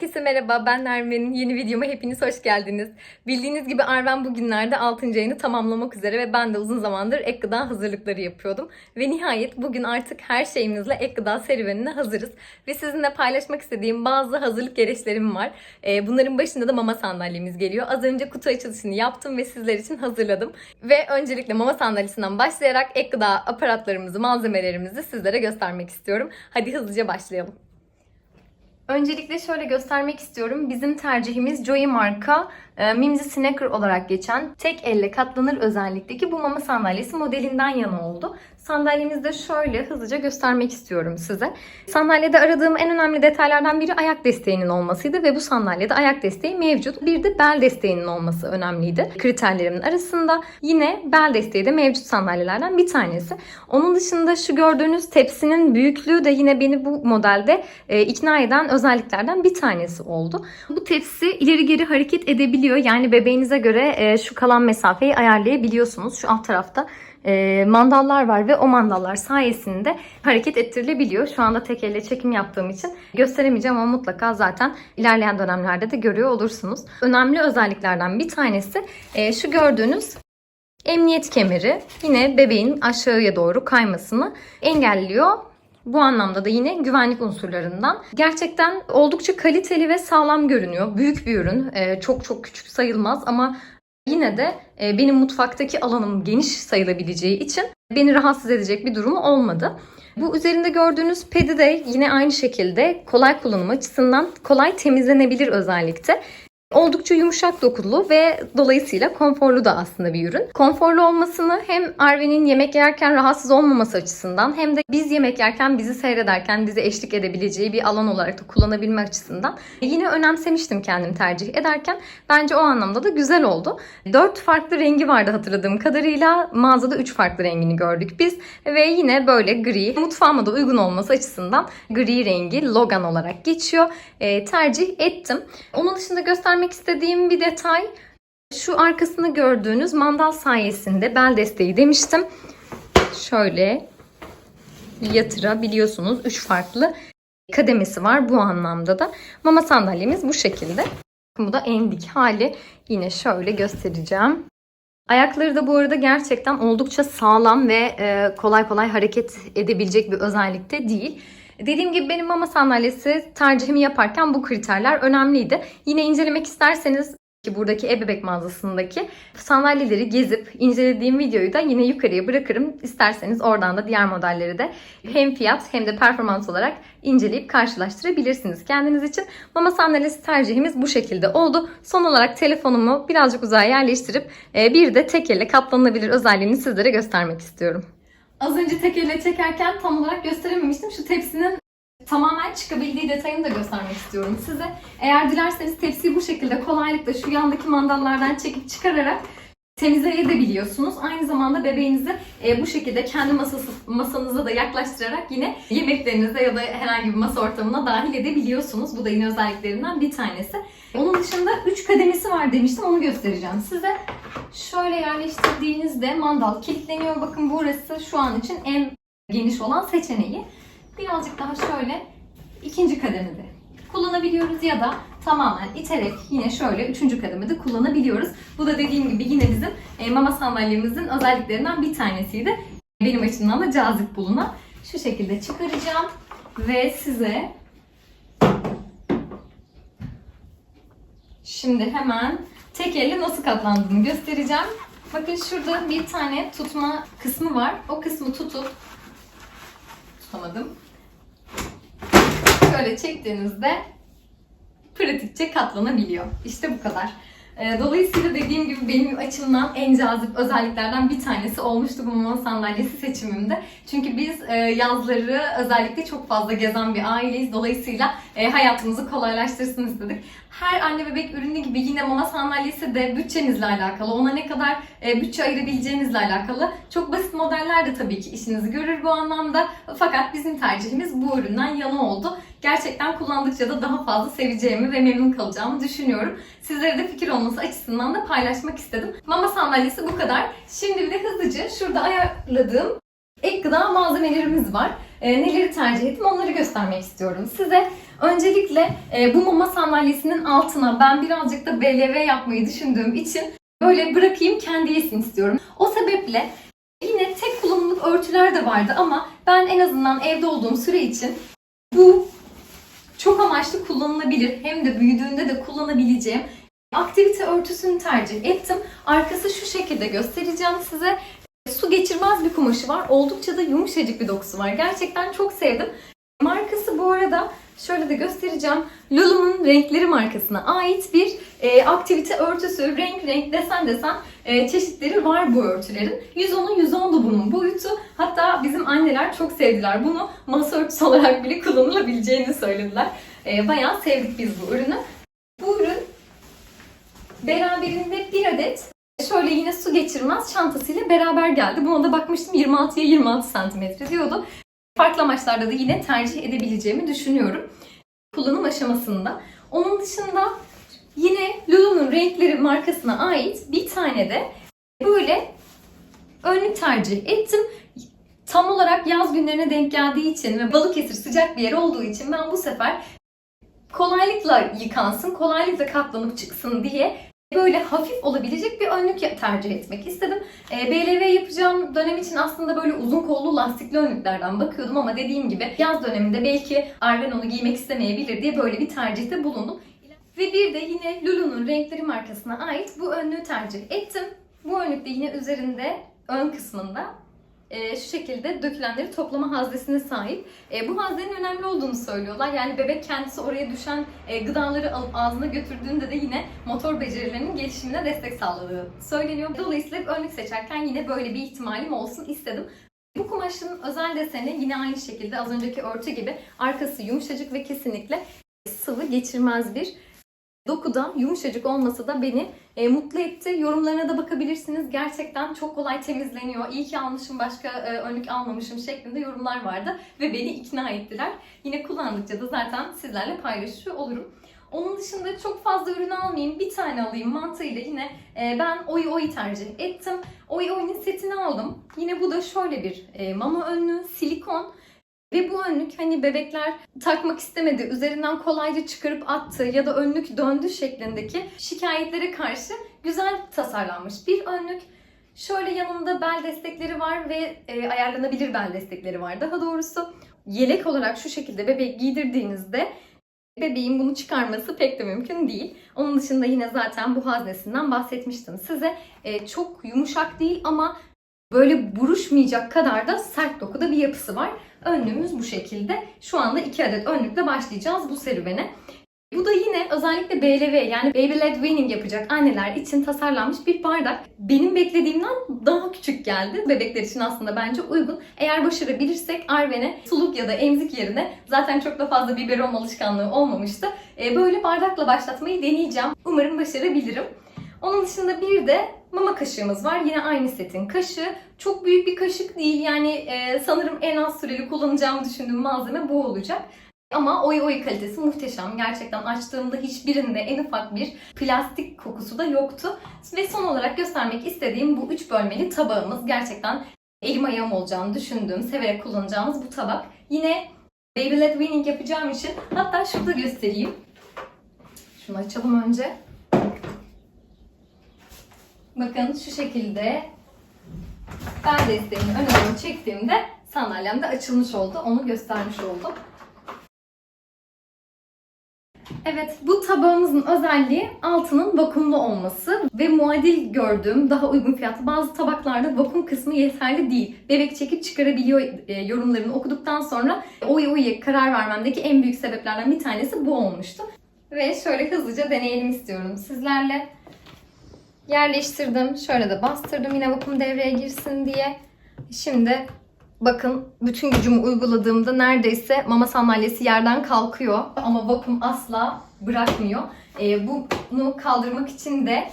Herkese merhaba, ben Nermin'in yeni videoma hepiniz hoş geldiniz. Bildiğiniz gibi Arven bugünlerde 6. ayını tamamlamak üzere ve ben de uzun zamandır ek gıda hazırlıkları yapıyordum. Ve nihayet bugün artık her şeyimizle ek gıda serüvenine hazırız. Ve sizinle paylaşmak istediğim bazı hazırlık gereçlerim var. Ee, bunların başında da mama sandalyemiz geliyor. Az önce kutu açılışını yaptım ve sizler için hazırladım. Ve öncelikle mama sandalyesinden başlayarak ek gıda aparatlarımızı, malzemelerimizi sizlere göstermek istiyorum. Hadi hızlıca başlayalım. Öncelikle şöyle göstermek istiyorum. Bizim tercihimiz Joy marka e, Mimsy Snacker olarak geçen tek elle katlanır özellikteki bu mama sandalyesi modelinden yana oldu. Sandalyemizi de şöyle hızlıca göstermek istiyorum size. Sandalyede aradığım en önemli detaylardan biri ayak desteğinin olmasıydı ve bu sandalyede ayak desteği mevcut. Bir de bel desteğinin olması önemliydi. Kriterlerimin arasında yine bel desteği de mevcut sandalyelerden bir tanesi. Onun dışında şu gördüğünüz tepsinin büyüklüğü de yine beni bu modelde e, ikna eden özelliklerden bir tanesi oldu. Bu tepsi ileri geri hareket edebiliyor. Yani bebeğinize göre e, şu kalan mesafeyi ayarlayabiliyorsunuz. Şu alt tarafta e, mandallar var ve o mandallar sayesinde hareket ettirilebiliyor. Şu anda tek elle çekim yaptığım için gösteremeyeceğim ama mutlaka zaten ilerleyen dönemlerde de görüyor olursunuz. Önemli özelliklerden bir tanesi e, şu gördüğünüz emniyet kemeri. Yine bebeğin aşağıya doğru kaymasını engelliyor. Bu anlamda da yine güvenlik unsurlarından. Gerçekten oldukça kaliteli ve sağlam görünüyor. Büyük bir ürün. Ee, çok çok küçük sayılmaz ama yine de e, benim mutfaktaki alanım geniş sayılabileceği için beni rahatsız edecek bir durumu olmadı. Bu üzerinde gördüğünüz pedi de yine aynı şekilde kolay kullanım açısından kolay temizlenebilir özellikte. Oldukça yumuşak dokulu ve dolayısıyla konforlu da aslında bir ürün. Konforlu olmasını hem Arvin'in yemek yerken rahatsız olmaması açısından hem de biz yemek yerken bizi seyrederken bize eşlik edebileceği bir alan olarak da kullanabilme açısından yine önemsemiştim kendim tercih ederken. Bence o anlamda da güzel oldu. Dört farklı rengi vardı hatırladığım kadarıyla. Mağazada üç farklı rengini gördük biz ve yine böyle gri mutfağıma da uygun olması açısından gri rengi Logan olarak geçiyor. E, tercih ettim. Onun dışında göstermek istediğim bir detay şu arkasında gördüğünüz mandal sayesinde bel desteği demiştim. Şöyle yatırabiliyorsunuz. Üç farklı kademesi var bu anlamda da. Mama sandalyemiz bu şekilde. Bu da en dik hali. Yine şöyle göstereceğim. Ayakları da bu arada gerçekten oldukça sağlam ve e, kolay kolay hareket edebilecek bir özellikte değil. Dediğim gibi benim mama sandalyesi tercihimi yaparken bu kriterler önemliydi. Yine incelemek isterseniz ki buradaki ebebek mağazasındaki sandalyeleri gezip incelediğim videoyu da yine yukarıya bırakırım. İsterseniz oradan da diğer modelleri de hem fiyat hem de performans olarak inceleyip karşılaştırabilirsiniz kendiniz için. Mama sandalyesi tercihimiz bu şekilde oldu. Son olarak telefonumu birazcık uzağa yerleştirip e, bir de tek elle katlanabilir özelliğini sizlere göstermek istiyorum. Az önce tek elle çekerken tam olarak gösterememiştim. Şu tepsinin tamamen çıkabildiği detayını da göstermek istiyorum size. Eğer dilerseniz tepsiyi bu şekilde kolaylıkla şu yandaki mandallardan çekip çıkararak temizleyebiliyorsunuz. Aynı zamanda bebeğinizi e, bu şekilde kendi masası, masanıza da yaklaştırarak yine yemeklerinize ya da herhangi bir masa ortamına dahil edebiliyorsunuz. Bu da yine özelliklerinden bir tanesi. Onun dışında 3 kademesi var demiştim onu göstereceğim size. Şöyle yerleştirdiğinizde mandal kilitleniyor. Bakın burası şu an için en geniş olan seçeneği. Birazcık daha şöyle ikinci kademede kullanabiliyoruz ya da tamamen iterek yine şöyle üçüncü kademede kullanabiliyoruz. Bu da dediğim gibi yine bizim e, mama sandalyemizin özelliklerinden bir tanesiydi. Benim açımdan da cazip bulunan. Şu şekilde çıkaracağım ve size şimdi hemen tek elle nasıl katlandığını göstereceğim. Bakın şurada bir tane tutma kısmı var. O kısmı tutup tutamadım. Şöyle çektiğinizde pratikçe katlanabiliyor. İşte bu kadar. Ee, Dolayısıyla dediğim gibi benim açımdan en cazip özelliklerden bir tanesi olmuştu bu mama sandalyesi seçimimde. Çünkü biz e, yazları özellikle çok fazla gezen bir aileyiz. Dolayısıyla e, hayatımızı kolaylaştırsın istedik. Her anne bebek ürünü gibi yine mama sandalyesi de bütçenizle alakalı. Ona ne kadar e, bütçe ayırabileceğinizle alakalı. Çok basit modeller de tabii ki işinizi görür bu anlamda. Fakat bizim tercihimiz bu üründen yana oldu. Gerçekten kullandıkça da daha fazla seveceğimi ve memnun kalacağımı düşünüyorum. Sizlere de fikir olması açısından da paylaşmak istedim. Mama sandalyesi bu kadar. Şimdi bir de hızlıca şurada ayarladığım ek gıda malzemelerimiz var. E, neleri tercih ettim onları göstermek istiyorum size. Öncelikle e, bu mama sandalyesinin altına ben birazcık da BLV yapmayı düşündüğüm için böyle bırakayım kendi yesin istiyorum. O sebeple yine tek kullanımlık örtüler de vardı ama ben en azından evde olduğum süre için bu çok amaçlı kullanılabilir hem de büyüdüğünde de kullanabileceğim aktivite örtüsünü tercih ettim. Arkası şu şekilde göstereceğim size. Su geçirmez bir kumaşı var. Oldukça da yumuşacık bir dokusu var. Gerçekten çok sevdim. Markası bu arada şöyle de göstereceğim. Lulu'nun renkleri markasına ait bir e, aktivite örtüsü. Renk renk desen desen e, çeşitleri var bu örtülerin. 110'un 110 da bunun boyutu. Hatta bizim anneler çok sevdiler. Bunu masa örtüsü olarak bile kullanılabileceğini söylediler. E, bayağı sevdik biz bu ürünü. Bu ürün beraberinde bir adet şöyle yine su geçirmez çantasıyla beraber geldi. Buna da bakmıştım 26'ya 26 santimetre diyordu. Farklı amaçlarda da yine tercih edebileceğimi düşünüyorum. Kullanım aşamasında. Onun dışında yine Lulu'nun renkleri markasına ait bir tane de böyle önlük tercih ettim. Tam olarak yaz günlerine denk geldiği için ve Balıkesir sıcak bir yer olduğu için ben bu sefer kolaylıkla yıkansın, kolaylıkla katlanıp çıksın diye böyle hafif olabilecek bir önlük tercih etmek istedim. E, BLV yapacağım dönem için aslında böyle uzun kollu lastikli önlüklerden bakıyordum ama dediğim gibi yaz döneminde belki Arven onu giymek istemeyebilir diye böyle bir tercihte bulundum. Ve bir de yine Lulu'nun renkleri markasına ait bu önlüğü tercih ettim. Bu önlük de yine üzerinde ön kısmında e, şu şekilde dökülenleri toplama haznesine sahip. E, bu haznenin önemli olduğunu söylüyorlar. Yani bebek kendisi oraya düşen e, gıdaları alıp ağzına götürdüğünde de yine motor becerilerinin gelişimine destek sağladığı söyleniyor. Dolayısıyla önlük seçerken yine böyle bir ihtimalim olsun istedim. Bu kumaşın özel deseni yine aynı şekilde az önceki örtü gibi arkası yumuşacık ve kesinlikle sıvı geçirmez bir dokuda yumuşacık olması da beni e, mutlu etti. Yorumlarına da bakabilirsiniz. Gerçekten çok kolay temizleniyor. İyi ki almışım başka e, önlük almamışım şeklinde yorumlar vardı ve beni ikna ettiler. Yine kullandıkça da zaten sizlerle paylaşıyor olurum. Onun dışında çok fazla ürün almayayım, bir tane alayım mantığıyla yine e, ben Oy Oy tercih ettim. Oy Oy'un setini aldım. Yine bu da şöyle bir e, mama önlüğü, silikon. Ve bu önlük hani bebekler takmak istemedi, üzerinden kolayca çıkarıp attı ya da önlük döndü şeklindeki şikayetlere karşı güzel tasarlanmış bir önlük. Şöyle yanında bel destekleri var ve e, ayarlanabilir bel destekleri var. Daha doğrusu yelek olarak şu şekilde bebeği giydirdiğinizde bebeğin bunu çıkarması pek de mümkün değil. Onun dışında yine zaten bu haznesinden bahsetmiştim size. E, çok yumuşak değil ama böyle buruşmayacak kadar da sert dokuda bir yapısı var. Önlüğümüz bu şekilde. Şu anda iki adet önlükle başlayacağız bu serüvene. Bu da yine özellikle BLV yani Baby Led Weaning yapacak anneler için tasarlanmış bir bardak. Benim beklediğimden daha küçük geldi. Bebekler için aslında bence uygun. Eğer başarabilirsek Arven'e suluk ya da emzik yerine zaten çok da fazla biberon alışkanlığı olmamıştı. E, Böyle bardakla başlatmayı deneyeceğim. Umarım başarabilirim. Onun dışında bir de mama kaşığımız var. Yine aynı setin kaşığı. Çok büyük bir kaşık değil. Yani e, sanırım en az süreli kullanacağımı düşündüğüm malzeme bu olacak. Ama oy oy kalitesi muhteşem. Gerçekten açtığımda hiçbirinde en ufak bir plastik kokusu da yoktu. Ve son olarak göstermek istediğim bu üç bölmeli tabağımız. Gerçekten elim ayağım olacağını düşündüğüm, severek kullanacağımız bu tabak. Yine Baby Led Weaning yapacağım için hatta şurada göstereyim. Şunu açalım önce. Bakın şu şekilde bel desteğini öne doğru çektiğimde sandalyem açılmış oldu. Onu göstermiş oldum. Evet, bu tabağımızın özelliği altının vakumlu olması ve muadil gördüğüm daha uygun fiyatlı bazı tabaklarda vakum kısmı yeterli değil. Bebek çekip çıkarabiliyor e, yorumlarını okuduktan sonra oy oy karar vermemdeki en büyük sebeplerden bir tanesi bu olmuştu. Ve şöyle hızlıca deneyelim istiyorum sizlerle. Yerleştirdim. Şöyle de bastırdım yine vakum devreye girsin diye. Şimdi bakın bütün gücümü uyguladığımda neredeyse mama sandalyesi yerden kalkıyor. Ama vakum asla bırakmıyor. Ee, bunu kaldırmak için de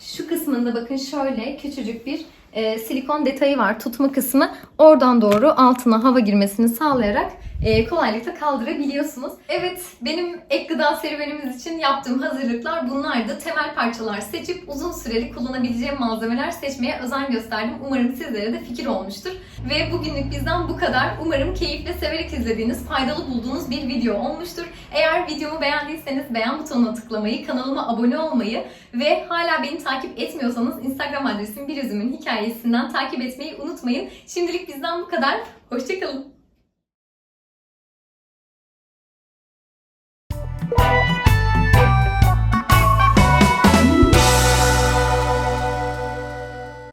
şu kısmında bakın şöyle küçücük bir e, silikon detayı var tutma kısmı. Oradan doğru altına hava girmesini sağlayarak e, kolaylıkla kaldırabiliyorsunuz. Evet benim ek gıda serüvenimiz için yaptığım hazırlıklar bunlardı. Temel parçalar seçip uzun süreli kullanabileceğim malzemeler seçmeye özen gösterdim. Umarım sizlere de fikir olmuştur. Ve bugünlük bizden bu kadar. Umarım keyifle severek izlediğiniz, faydalı bulduğunuz bir video olmuştur. Eğer videomu beğendiyseniz beğen butonuna tıklamayı, kanalıma abone olmayı ve hala beni takip etmiyorsanız Instagram adresim bir üzümün hikayesinden takip etmeyi unutmayın. Şimdilik bizden bu kadar. Hoşçakalın. Bye.